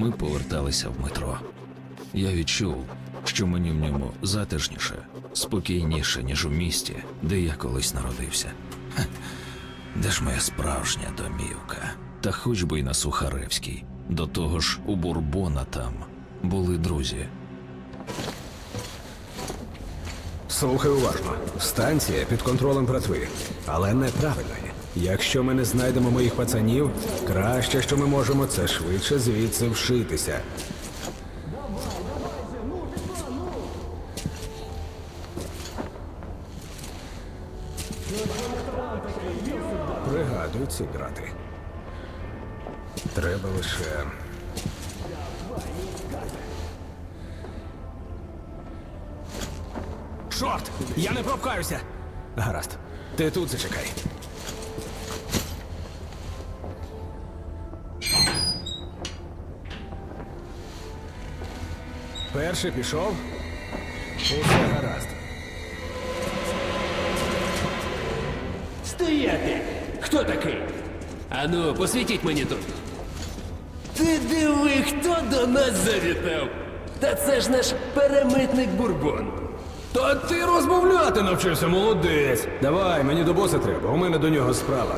Ми поверталися в метро. Я відчув, що мені в ньому затишніше, спокійніше, ніж у місті, де я колись народився. Хе, де ж моя справжня домівка? Та хоч би й на Сухаревській. До того ж, у Бурбона там були друзі. Слухай уважно. Станція під контролем братви, але неправильної. Якщо ми не знайдемо моїх пацанів, краще, що ми можемо, це швидше звідси вшитися. Пригадую ці грати. Треба лише. Чорт! Я не пропкаюся! Гаразд. Ти тут зачекай. Перший пішов. Усе гаразд. Стояти! Хто такий? Ану, посвітіть мені тут. Ти диви, хто до нас завітав? Та це ж наш перемитник Бурбон. Та ти розмовляти навчився, молодець. Давай, мені до боса треба, у мене до нього справа.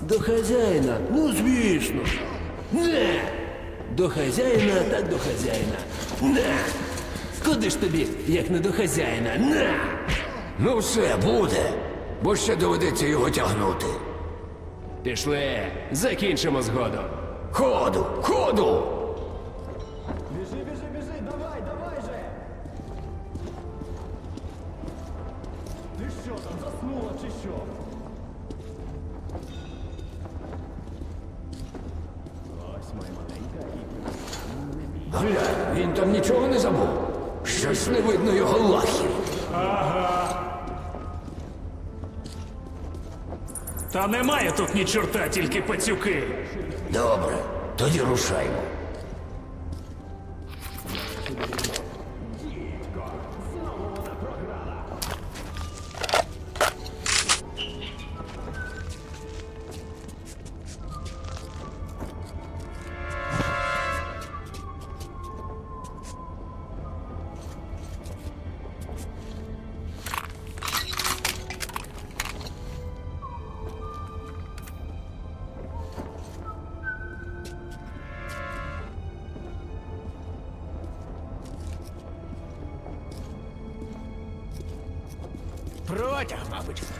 До хазяїна? Ну, звісно. Не! До хазяїна так до хазяїна. На! Куди ж тобі, як не до хазяїна? На! Ну все буде, бо ще доведеться його тягнути. Пішли, закінчимо згодом. Ходу, ходу! Щось не видно його лахів. Та немає тут ні чорта, тільки пацюки. Добре, тоді рушаймо. Roger, Robert.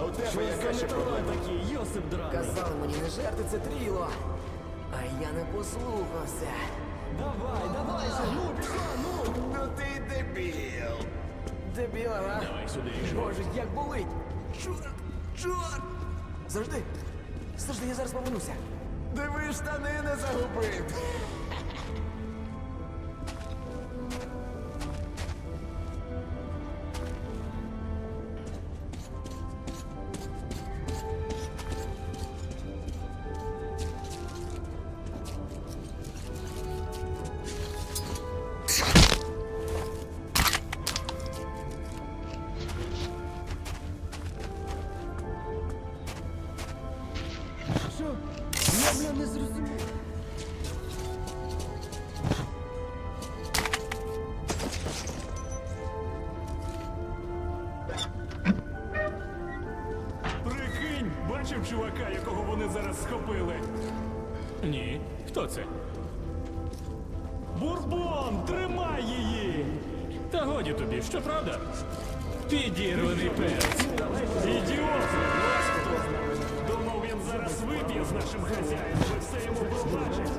Протяг, мабуть. Казали мені не жерти це тріло. А я не послухався. Давай, давай же, ну пішла, ну! Ну ти дебіл! Дебіл, ага? Давай сюди. Боже, як болить! Чорт! Чорт! Завжди! Завжди, я зараз повернуся. Диви, штани не загубив! Це? Бурбон, тримай її! Та годі тобі, що правда? Підірваний перець. Ідіот! Ось хто. Думав, він зараз вип'є з нашим хазяїном і все йому пробачить.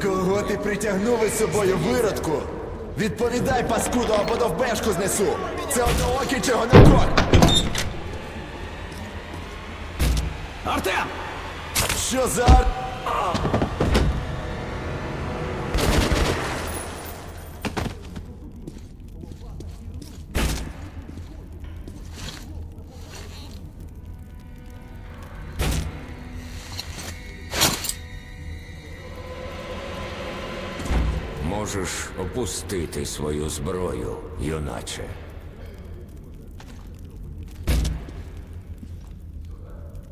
Кого ти притягнув із собою виродку? Відповідай, паскудо, або довбешку знесу! Це одноокий на крок. Артем! Що за... ар- Можеш опустити свою зброю, юначе.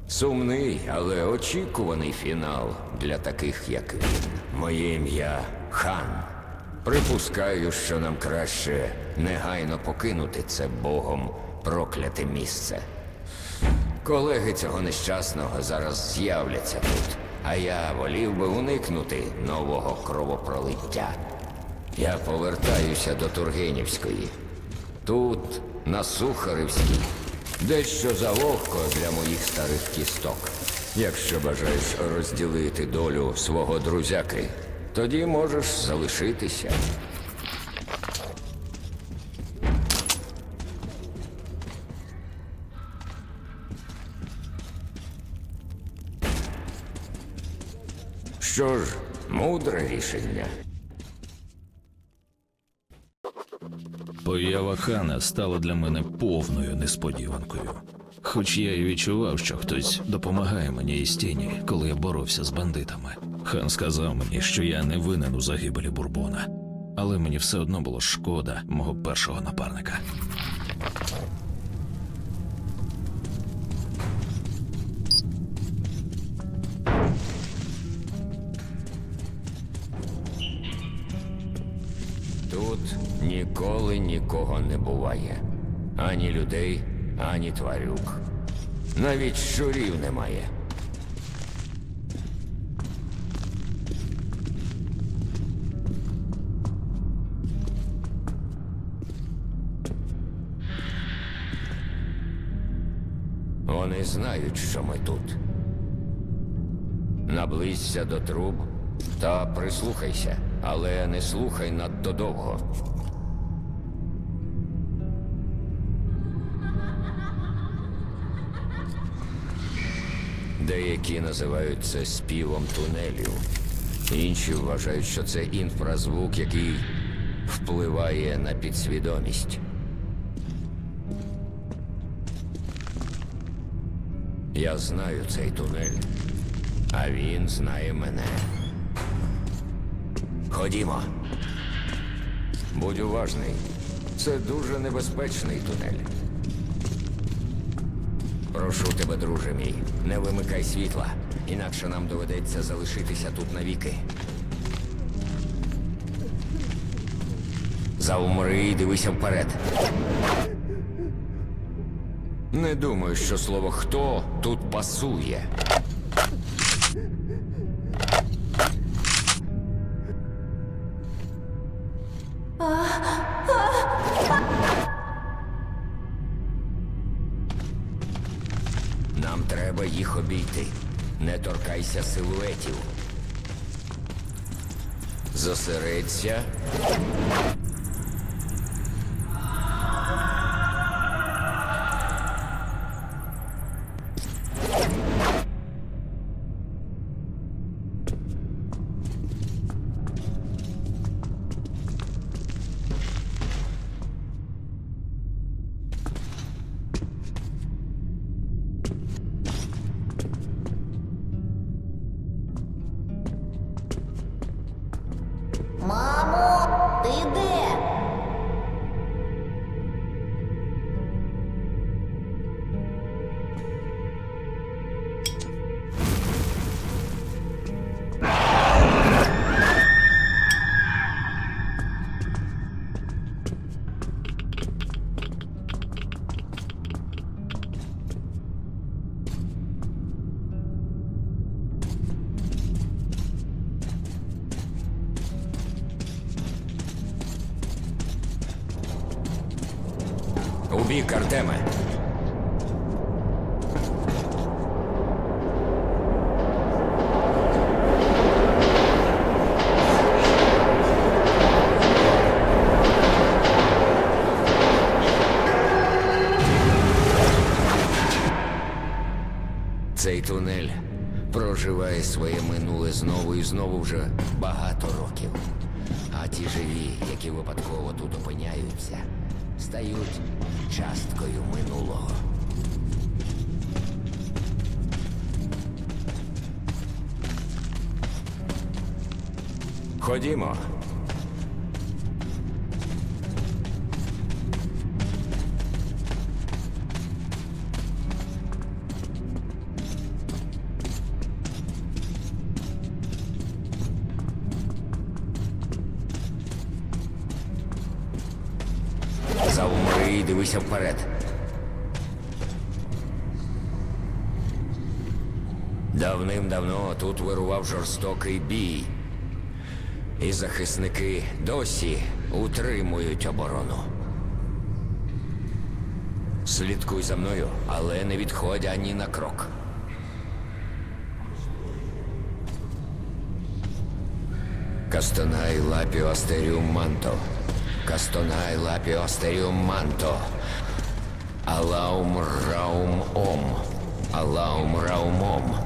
Сумний, але очікуваний фінал для таких, як він. Моє ім'я хан. Припускаю, що нам краще негайно покинути це богом прокляте місце. Колеги цього нещасного зараз з'являться тут, а я волів би уникнути нового кровопролиття. Я повертаюся до Тургенівської. Тут, на Сухаревській, дещо заловко для моїх старих кісток. Якщо бажаєш розділити долю свого друзяки, тоді можеш залишитися. Що ж, мудре рішення. Поява хана стала для мене повною несподіванкою. Хоч я і відчував, що хтось допомагає мені із тіні, коли я боровся з бандитами. Хан сказав мені, що я не винен у загибелі Бурбона, але мені все одно було шкода мого першого напарника. Тут ніколи нікого не буває. Ані людей, ані тварюк. Навіть щурів немає. Вони знають, що ми тут. Наблизься до труб та прислухайся, але не слухай надто довго. Деякі називають це співом тунелів. Інші вважають, що це інфразвук, який впливає на підсвідомість. Я знаю цей тунель, а він знає мене. Ходімо. Будь уважний. Це дуже небезпечний тунель. Прошу тебе, друже мій, не вимикай світла, інакше нам доведеться залишитися тут навіки. Заумри і дивися вперед. Не думаю, що слово хто тут пасує. Зосередься. бік Артеме? Цей тунель проживає своє минуле знову і знову вже випадково тут опиняються, стають часткою минулого. Ходімо. Дивися вперед. Давним-давно тут вирував жорстокий бій. І захисники досі утримують оборону. Слідкуй за мною, але не відходь ані на крок. Кастонай лапіо астеріум манто. Кастонай лапіо астеріум манто. Алаум раум ом. Алаум раум ом.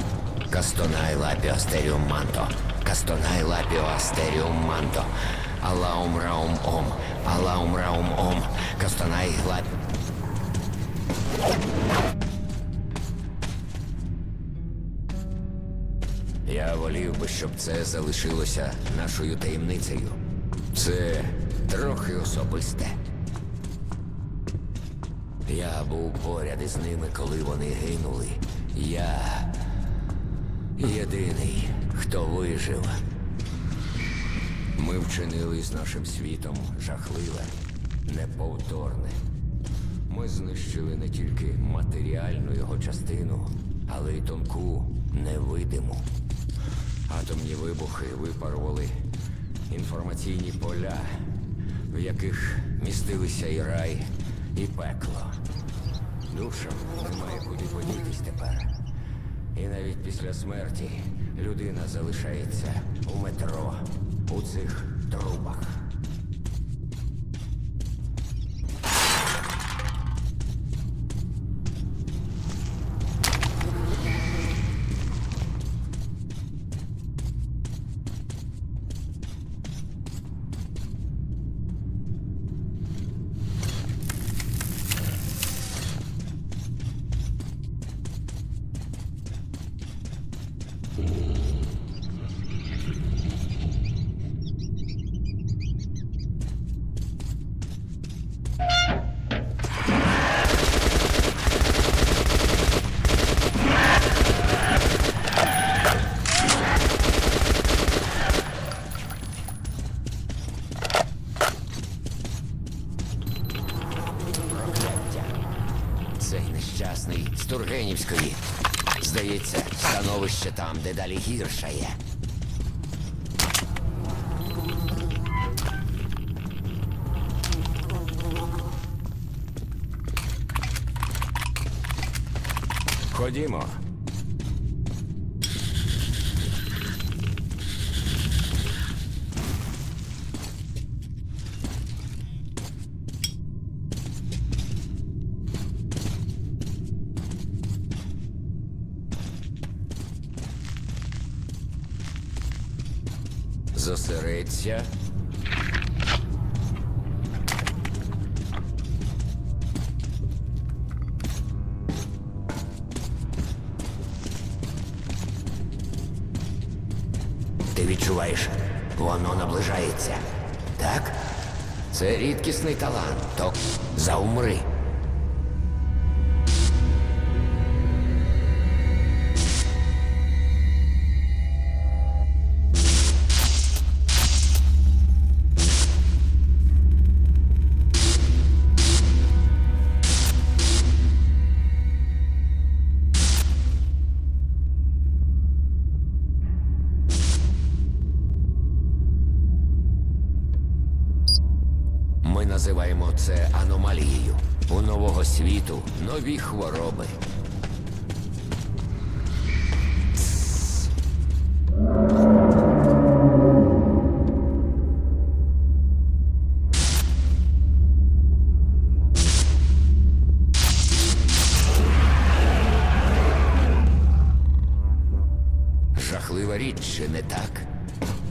Кастонай лапіо астеріум манто. Кастонай лапіо астеріум манто. Алаум раум ом. Алаум раум ом. Кастонай лап... Я волів би, щоб це залишилося нашою таємницею. Це трохи особисте. Я був поряд із ними, коли вони гинули. Я єдиний, хто вижив. Ми вчинили з нашим світом жахливе, неповторне. Ми знищили не тільки матеріальну його частину, але й тонку, невидиму. Атомні вибухи випарували інформаційні поля, в яких містилися і рай, і пекло. Душам немає куди подітись тепер. І навіть після смерті людина залишається у метро, у цих трубах. З Тургенівської. Здається, становище там дедалі є. Ходімо. Зосередься. Ти відчуваєш, воно наближається. Так? Це рідкісний талант. То заумри. Нові хвороби. говоріть, чи не так?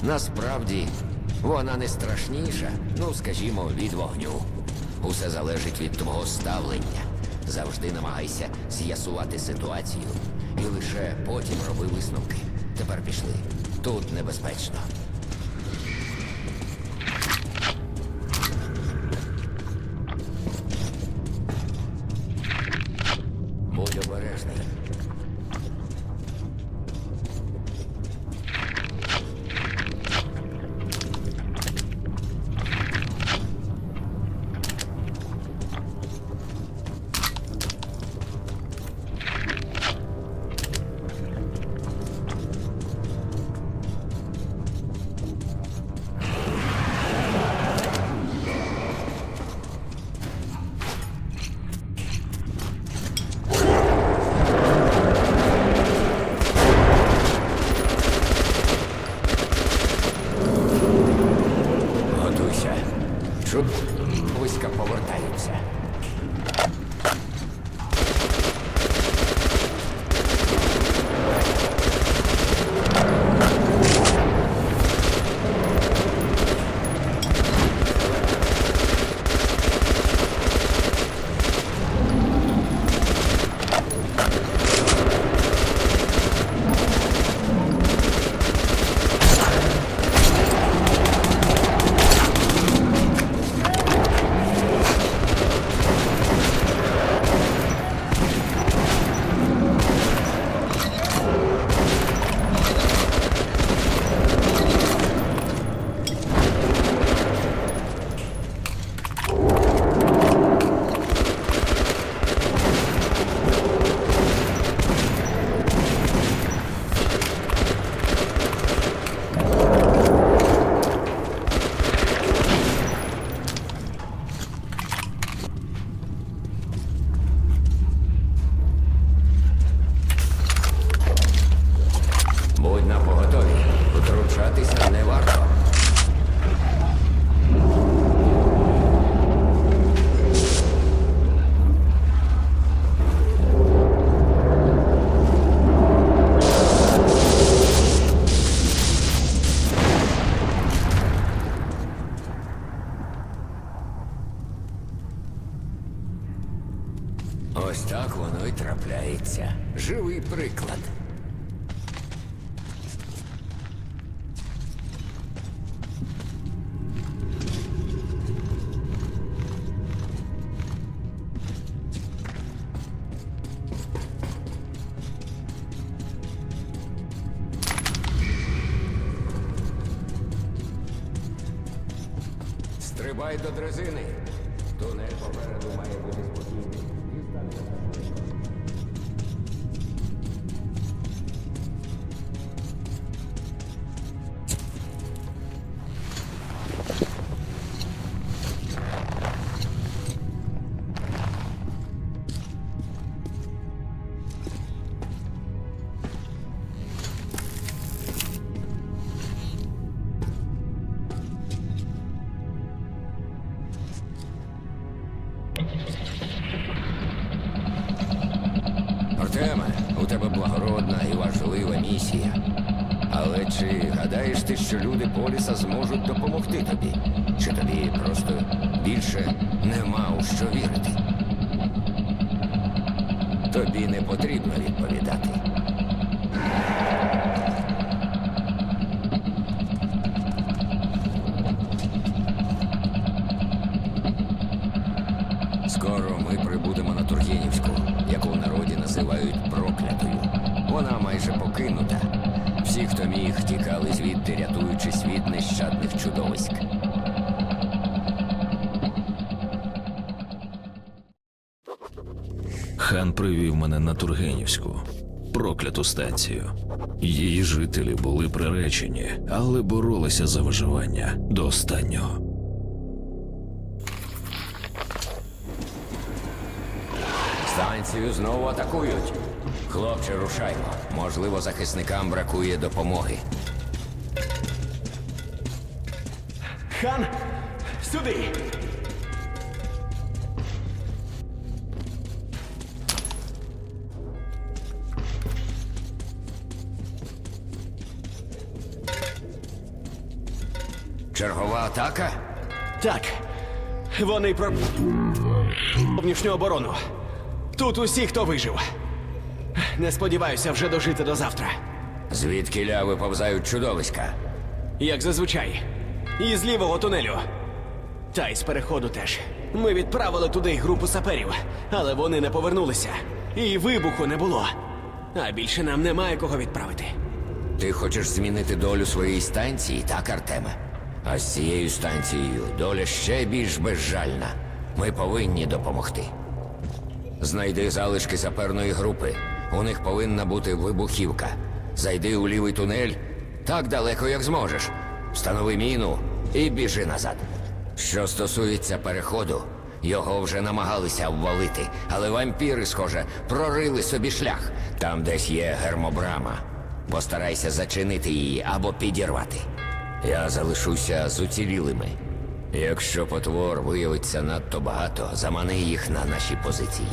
Насправді, вона не страшніша, ну, скажімо, від вогню. Усе залежить від твого ставлення. Завжди намагайся з'ясувати ситуацію і лише потім роби висновки. Тепер пішли. Тут небезпечно. Ось так воно й трапляється. Живий приклад. Що люди Поліса зможуть допомогти тобі? Чи тобі просто більше нема у що вірити? Тобі не потрібно відповідати. Рятуючись від нещадних чудовиськ. Хан привів мене на Тургенівську, прокляту станцію. Її жителі були приречені, але боролися за виживання до останнього. Станцію знову атакують. Хлопче, рушаймо. Можливо, захисникам бракує допомоги. Хан, сюди. Чергова атака? Так. Вони про зовнішню оборону. Тут усі, хто вижив. Не сподіваюся вже дожити до завтра. Звідки ля виповзають чудовиська? Як зазвичай. І з лівого тунелю. Та й з переходу теж. Ми відправили туди групу саперів, але вони не повернулися. І вибуху не було. А більше нам немає кого відправити. Ти хочеш змінити долю своєї станції, так, Артеме? А з цією станцією доля ще більш безжальна. Ми повинні допомогти. Знайди залишки саперної групи. У них повинна бути вибухівка. Зайди у лівий тунель так далеко, як зможеш. Встанови міну і біжи назад. Що стосується переходу, його вже намагалися обвалити, але вампіри, схоже, прорили собі шлях. Там десь є гермобрама. Постарайся зачинити її або підірвати. Я залишуся з уцілілими. Якщо потвор виявиться надто багато, замани їх на наші позиції.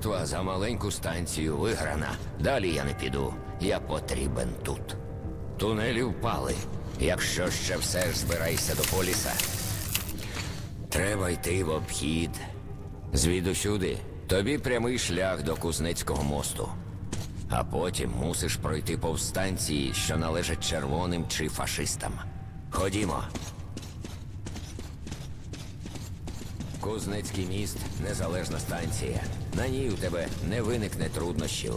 Битва за маленьку станцію виграна. Далі я не піду. Я потрібен тут. Тунелі впали. Якщо ще все ж збирайся до поліса. Треба йти в обхід. Звідусюди тобі прямий шлях до Кузнецького мосту. А потім мусиш пройти повстанції, що належать червоним чи фашистам. Ходімо. Кузнецький міст незалежна станція. На ній у тебе не виникне труднощів.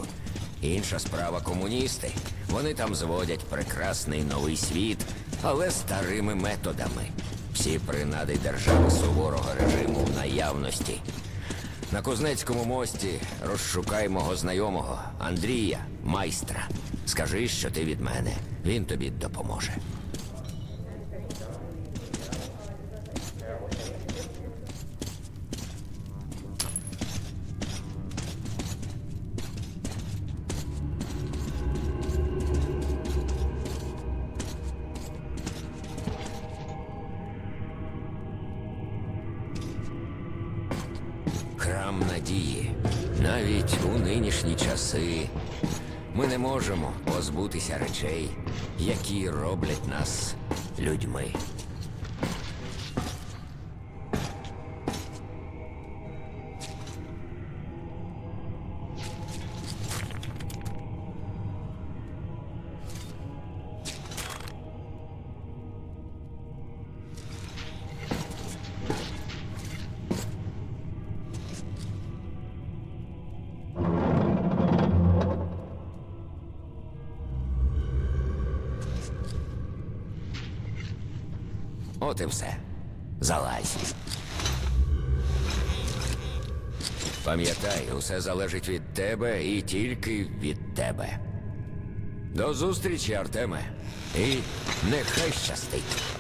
Інша справа комуністи. Вони там зводять прекрасний новий світ, але старими методами. Всі принади держави суворого режиму в наявності. На Кузнецькому мості розшукай мого знайомого Андрія, майстра. Скажи, що ти від мене. Він тобі допоможе. Роблять нас людьми. Все. Залазь. Пам'ятай, усе залежить від тебе і тільки від тебе. До зустрічі, Артеме. І нехай щастить.